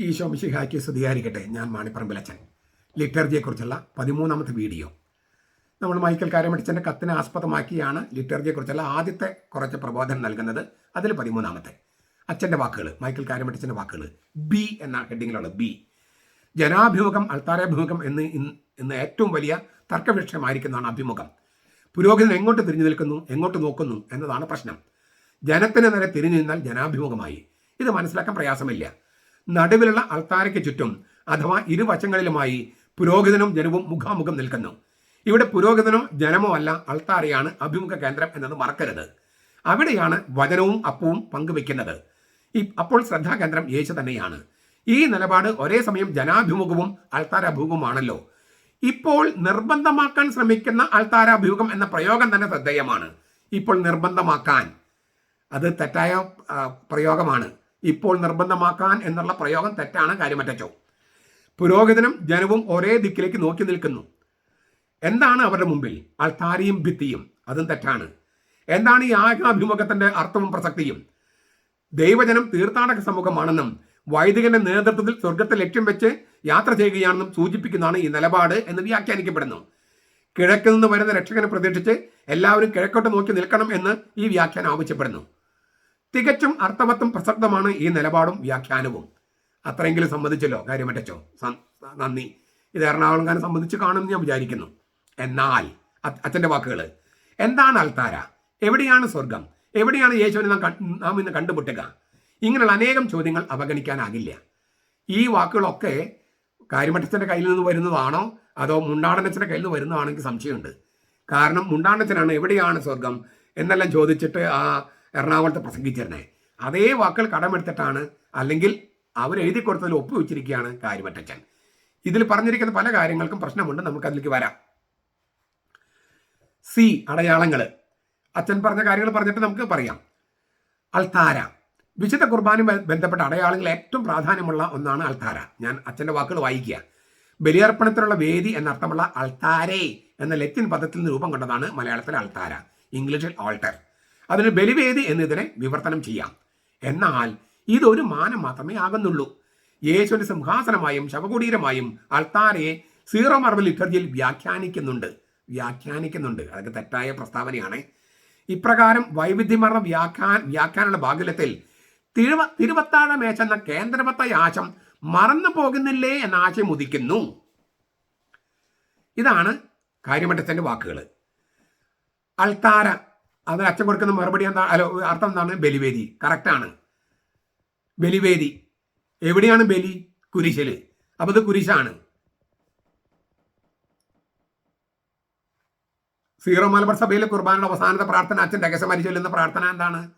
ഈശോ മിശിഹായ്ക്ക് സ്തുതിയായിരിക്കട്ടെ. ഞാൻ മാണിപ്പറമ്പിലച്ചൻ. ലിറ്റർജിയെക്കുറിച്ചുള്ള പതിമൂന്നാമത്തെ വീഡിയോ. നമ്മൾ മൈക്കൽ കാരമടിച്ചന്റെ കത്തിനെ ആസ്പദമാക്കിയാണ് ലിറ്റർജിയെക്കുറിച്ചുള്ള ആദ്യത്തെ കുറച്ച് പ്രബോധനം നൽകുന്നത്. അതിൽ പതിമൂന്നാമത്തെ. അച്ഛന്റെ വാക്കുകൾ മൈക്കൽ കാരമടിച്ചന്റെ വാക്കുകൾ. ബി എന്ന ഹെഡിങ്ങിലുള്ള ബി. ജനാഭിമുഖം അൾത്താരാഭിമുഖം എന്ന് ഇന്ന് ഏറ്റവും വലിയ തർക്കവിഷയമായിരിക്കുന്നതാണ് അഭിമുഖം. പുരോഗതി എങ്ങോട്ട് തിരിഞ്ഞു നിൽക്കുന്നു എങ്ങോട്ട് നോക്കുന്നു എന്നതാണ് പ്രശ്നം. ജനത്തിന് നേരെ തിരിഞ്ഞു നിന്നാൽ ജനാഭിമുഖമായി. ഇത് മനസ്സിലാക്കാൻ പ്രയാസമില്ല. നടുവിലുള്ള അൾത്താരയ്ക്ക് ചുറ്റും അഥവാ ഇരുവശങ്ങളിലുമായി പുരോഹിതനും ജനവും മുഖാമുഖം നിൽക്കുന്നു. ഇവിടെ പുരോഹിതനും ജനമോ അല്ല അൾത്താരയാണ് അഭിമുഖ കേന്ദ്രം എന്നത് മറക്കരുത്. അവിടെയാണ് വചനവും അപ്പവും പങ്കുവെക്കുന്നത് ഈ അപ്പോൾ ശ്രദ്ധാകേന്ദ്രം യേശു തന്നെയാണ്. ഈ നിലപാട് ഒരേ സമയം ജനാഭിമുഖവും അൾത്താരാഭിമുഖവുമാണല്ലോ. ഇപ്പോൾ നിർബന്ധമാക്കാൻ ശ്രമിക്കുന്ന അൾത്താരാഭിമുഖം എന്ന പ്രയോഗം തന്നെ ശ്രദ്ധേയമാണ്. ഇപ്പോൾ നിർബന്ധമാക്കാൻ. അത് തെറ്റായ പ്രയോഗമാണ്. ഇപ്പോൾ നിർബന്ധമാക്കാൻ എന്നുള്ള പ്രയോഗം തെറ്റാണ് കാര്യമറ്റച്ചോ. പുരോഹിതനും ജനവും ഒരേ ദിക്കിലേക്ക് നോക്കി നിൽക്കുന്നു. എന്താണ് അവരുടെ മുമ്പിൽ? അൾത്താരിയും ഭിത്തിയും. അതും തെറ്റാണ്. എന്താണ് ഈ ആകാഭിമുഖത്തിന്റെ അർത്ഥവും പ്രസക്തിയും? ദൈവജനം തീർത്ഥാടക സമൂഹമാണെന്നും വൈദികന്റെ നേതൃത്വത്തിൽ സ്വർഗത്തെ ലക്ഷ്യം വെച്ച് യാത്ര ചെയ്യുകയാണെന്നും സൂചിപ്പിക്കുന്നതാണ് ഈ നിലപാട് എന്ന് വ്യാഖ്യാനിക്കപ്പെടുന്നു. കിഴക്കിൽ നിന്ന് വരുന്ന രക്ഷകനെ പ്രതീക്ഷിച്ച് എല്ലാവരും കിഴക്കോട്ട് നോക്കി നിൽക്കണം എന്ന് ഈ വ്യാഖ്യാനം ആവശ്യപ്പെടുന്നു. തികച്ചും അർത്ഥവത്തും പ്രസക്തമാണ് ഈ നിലപാടും വ്യാഖ്യാനവും. അത്രയെങ്കിലും സംബന്ധിച്ചല്ലോ കാര്യമറ്റച്ചോ? നന്ദി. ഇത് എറണാകുളംകാരനെ സംബന്ധിച്ച് കാണുമെന്ന് ഞാൻ വിചാരിക്കുന്നു. എന്നാൽ അച്ഛന്റെ വാക്കുകൾ എന്താണ് അൽത്താര എവിടെയാണ് സ്വർഗം എവിടെയാണ് യേശുവിനെ നാം നാം ഇന്ന് കണ്ടുമുട്ടുക? ഇങ്ങനെയുള്ള അനേകം ചോദ്യങ്ങൾ അവഗണിക്കാനാകില്ല. ഈ വാക്കുകളൊക്കെ കാര്യമറ്റച്ചന്റെ കയ്യിൽ നിന്ന് വരുന്നതാണോ? അതോ മുണ്ടാടനച്ചന്റെ കയ്യിൽ നിന്ന് വരുന്നതാണെങ്കിൽ സംശയമുണ്ട്. കാരണം മുണ്ടാടനച്ചനാണ് എവിടെയാണ് സ്വർഗം എന്നെല്ലാം ചോദിച്ചിട്ട് ആ എറണാകുളത്ത് പ്രസംഗിച്ചിരുന്നത് അതേ വാക്കുകൾ കടമെടുത്തിട്ടാണ് അല്ലെങ്കിൽ അവരെഴുതി കൊടുത്തതിൽ ഒപ്പുവെച്ചിരിക്കുകയാണ് കാര്യമറ്റച്ചൻ. ഇതിൽ പറഞ്ഞിരിക്കുന്ന പല കാര്യങ്ങൾക്കും പ്രശ്നമുണ്ട്. നമുക്ക് അതിലേക്ക് വരാം. സി അടയാളങ്ങൾ അച്ഛൻ പറഞ്ഞ കാര്യങ്ങൾ പറഞ്ഞിട്ട് നമുക്ക് പറയാം. അൾത്താര വിശുദ്ധ കുർബാനയും ബന്ധപ്പെട്ട അടയാളങ്ങളിൽ ഏറ്റവും പ്രാധാന്യമുള്ള ഒന്നാണ് അൾത്താര ഞാൻ അച്ഛന്റെ വാക്കുകൾ വായിക്കുക. ബലിയർപ്പണത്തിനുള്ള വേദി എന്നർത്ഥമുള്ള അൾത്താരേ എന്ന ലത്തിൻ പദത്തിൽ നിന്ന് രൂപം കൊണ്ടതാണ് മലയാളത്തിലെ അൾത്താര ഇംഗ്ലീഷിൽ ആൾട്ടർ. അതിന് ബലിവേദി എന്നതിനെ വിവർത്തനം ചെയ്യാം. എന്നാൽ ഇതൊരു മാനം മാത്രമേ ആകുന്നുള്ളൂ. യേശുവിന്റെ സിംഹാസനമായും ശവകുടീരമായും അൾത്താരയെ സീറോ മാർബൽ ലിറ്റർജിയിൽ വ്യാഖ്യാനിക്കുന്നുണ്ട്. വ്യാഖ്യാനിക്കുന്നുണ്ട്. അതൊക്കെ തെറ്റായ പ്രസ്താവനയാണ്. ഇപ്രകാരം വൈവിധ്യമാർന്ന വ്യാഖ്യാൻ വ്യാഖ്യാനുള്ള ബാഹുല്യത്തിൽ തിരുവ തിരുവത്താഴ മേശ എന്ന കേന്ദ്രവത്തായ ആശം മറന്നു പോകുന്നില്ലേ എന്ന ആശയം ഉദിക്കുന്നു. ഇതാണ് കാര്യമറ്റത്തിന്റെ വാക്കുകൾ അൾത്താര അതിന് അച്ഛൻ കൊടുക്കുന്ന മറുപടി എന്താ അല്ല അർത്ഥം എന്താണ്? ബലിവേദി. കറക്റ്റാണ് ബലിവേദി. എവിടെയാണ് ബലി? കുരിശിൽ. അപ്പൊ ഇത് കുരിശാണ്. സീറോ മലബാർ സഭയിലെ കുർബാനയുടെ അവസാനത്തെ പ്രാർത്ഥന അച്ഛൻ രഹസ്യമായി ചൊല്ലുന്ന പ്രാർത്ഥന എന്താണ്?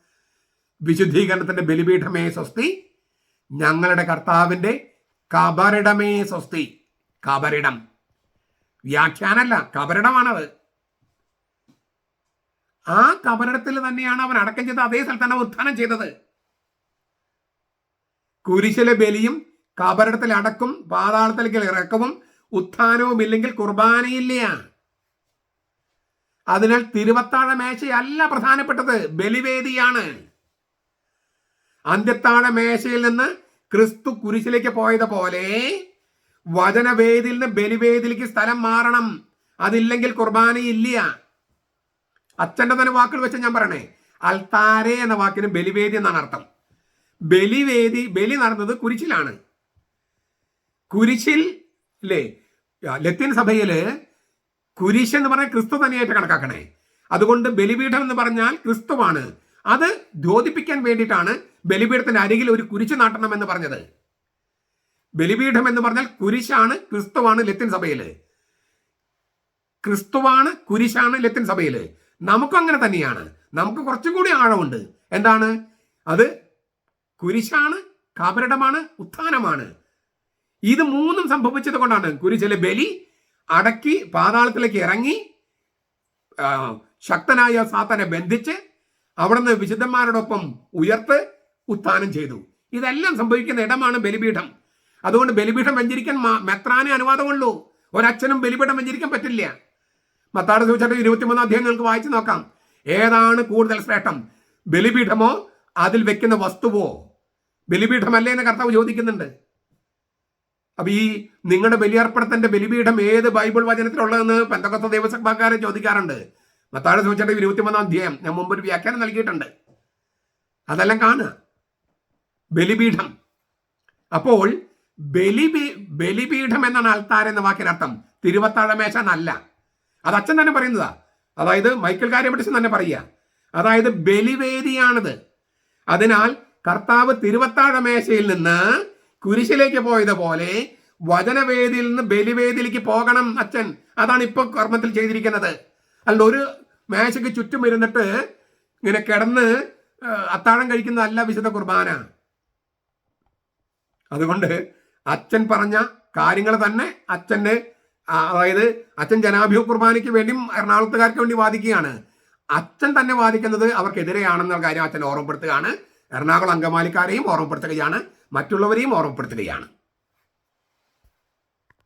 വിശുദ്ധീകരണത്തിന്റെ ബലിപീഠമേ സ്വസ്തി ഞങ്ങളുടെ കർത്താവിന്റെ കബറിടമേ സ്വസ്തി. കബറിടം. വ്യാഖ്യാനല്ല കബറിടമാണത്. ആ കബറിടത്തിൽ തന്നെയാണ് അവൻ അടക്കം ചെയ്ത അതേ സ്ഥലത്താണ് ഉത്ഥാനം ചെയ്തത്. കുരിശിലെ ബലിയും കബറിടത്തിൽ അടക്കും പാതാളത്തിലേക്ക് ഇറക്കവും ഉത്ഥാനവും ഇല്ലെങ്കിൽ കുർബാനയില്ല. അതിനാൽ തിരുവത്താഴ മേശയല്ല പ്രധാനപ്പെട്ടത് ബലിവേദിയാണ്. അന്ത്യത്താഴ മേശയിൽ നിന്ന് ക്രിസ്തു കുരിശിലേക്ക് പോയത് പോലെ വചനവേദിയിൽ നിന്ന് ബലിവേദിയിലേക്ക് സ്ഥലം മാറണം. അതില്ലെങ്കിൽ കുർബാനയില്ല. അച്ഛന്റെ തന്നെ വാക്കുകൾ വെച്ച് ഞാൻ പറയണേ. അൽത്താരെ എന്ന വാക്കിന് ബലിവേദി എന്നാണ് അർത്ഥം. ബലിവേദി ബലി നടന്നത് കുരിശിലാണ്. കുരിശിൽ അല്ലേ ലത്തീൻ സഭയിൽ കുരിശ് എന്ന് പറഞ്ഞാൽ ക്രിസ്തു തന്നെയായിട്ട് കണക്കാക്കണേ. അതുകൊണ്ട് ബലിപീഠം എന്ന് പറഞ്ഞാൽ ക്രിസ്തുവാണ്. അത് ദ്യോതിപ്പിക്കാൻ വേണ്ടിയിട്ടാണ് ബലിപീഠത്തിന്റെ അരികിൽ ഒരു കുരിശ് നാട്ടണം എന്ന് പറഞ്ഞത്. ബലിപീഠം എന്ന് പറഞ്ഞാൽ കുരിശാണ് ക്രിസ്തുവാണ് ലത്തിൻ സഭയിൽ ക്രിസ്തുവാണ് കുരിശാണ് ലത്തിൻ സഭയിൽ നമുക്കും അങ്ങനെ തന്നെയാണ്. നമുക്ക് കുറച്ചും കൂടി ആഴമുണ്ട്. എന്താണ്? അത് കുരിശാണ് കാപരടമാണ് ഉത്ഥാനമാണ്. ഇത് മൂന്നും സംഭവിച്ചത് കൊണ്ടാണ്. കുരിശിലെ ബലി അടക്കി പാതാളത്തിലേക്ക് ഇറങ്ങി ശക്തനായ സാത്തനെ ബന്ധിച്ച് അവിടുന്ന് വിശുദ്ധന്മാരോടൊപ്പം ഉയർത്ത് ഉത്ഥാനം ചെയ്തു. ഇതെല്ലാം സംഭവിക്കുന്ന ഇടമാണ് ബലിപീഠം. അതുകൊണ്ട് ബലിപീഠം വഞ്ചരിക്കാൻ മെത്രാനെ അനുവാദമുള്ളൂ. ഒരച്ഛനും ബലിപീഠം വഞ്ചരിക്കാൻ പറ്റില്ല. മത്താട് സൂചിച്ചിട്ട് ഇരുപത്തിമൂന്ന് അധ്യായം നിങ്ങൾക്ക് വായിച്ചു നോക്കാം. ഏതാണ് കൂടുതൽ ശ്രേഷ്ഠം? ബലിപീഠമോ അതിൽ വെക്കുന്ന വസ്തുവോ? ബലിപീഠമല്ലേ എന്ന് കർത്താവ് ചോദിക്കുന്നുണ്ട്. അപ്പൊ ഈ നിങ്ങളുടെ ബലിയർപ്പണത്തിന്റെ ബലിപീഠം ഏത് ബൈബിൾ വചനത്തിലുള്ളതെന്ന് പെന്തക്കൊത്ത ദൈവസഭക്കാരെ ചോദിക്കാറുണ്ട്. മത്താഴ സൂചിച്ചിട്ട് ഇരുപത്തിമൂന്നാം അധ്യായം ഞാൻ മുമ്പ് ഒരു വ്യാഖ്യാനം നൽകിയിട്ടുണ്ട്. അതെല്ലാം കാണുക. ബലിപീഠം. അപ്പോൾ ബലി ബലിപീഠം എന്നാണ് അൽത്താരെന്ന എന്ന വാക്കിനർത്ഥം. തിരുവത്താഴമേശ എന്നല്ല. അത് അച്ഛൻ തന്നെ പറയുന്നതാ. അതായത് മൈക്കൽ കാര്യപഠിച്ചൻ തന്നെ പറയുക. അതായത് ബലിവേദിയാണിത്. അതിനാൽ കർത്താവ് തിരുവത്താഴ മേശയിൽ നിന്ന് കുരിശിലേക്ക് പോയതുപോലെ വചനവേദിയിൽ നിന്ന് ബലിവേദിയിലേക്ക് പോകണം അച്ഛൻ. അതാണ് ഇപ്പൊ കർമ്മത്തിൽ ചെയ്തിരിക്കുന്നത്. അല്ല ഒരു മേശയ്ക്ക് ചുറ്റും ഇരുന്നിട്ട് ഇങ്ങനെ കിടന്ന് അത്താഴം കഴിക്കുന്നതല്ല വിശുദ്ധ കുർബാന. അതുകൊണ്ട് അച്ഛൻ പറഞ്ഞ കാര്യങ്ങൾ തന്നെ അച്ഛന്റെ അതായത് അച്ഛൻ ജനാഭിമുഖ കുർബാനയ്ക്ക് വേണ്ടിയും എറണാകുളത്തുകാർക്ക് വേണ്ടി വാദിക്കുകയാണ്. അച്ഛൻ തന്നെ വാദിക്കുന്നത് അവർക്കെതിരെയാണെന്ന കാര്യം അച്ഛൻ ഓർമ്മപ്പെടുത്തുകയാണ്. എറണാകുളം അങ്കമാലിക്കാരെയും ഓർമ്മപ്പെടുത്തുകയാണ്. മറ്റുള്ളവരെയും ഓർമ്മപ്പെടുത്തുകയാണ്.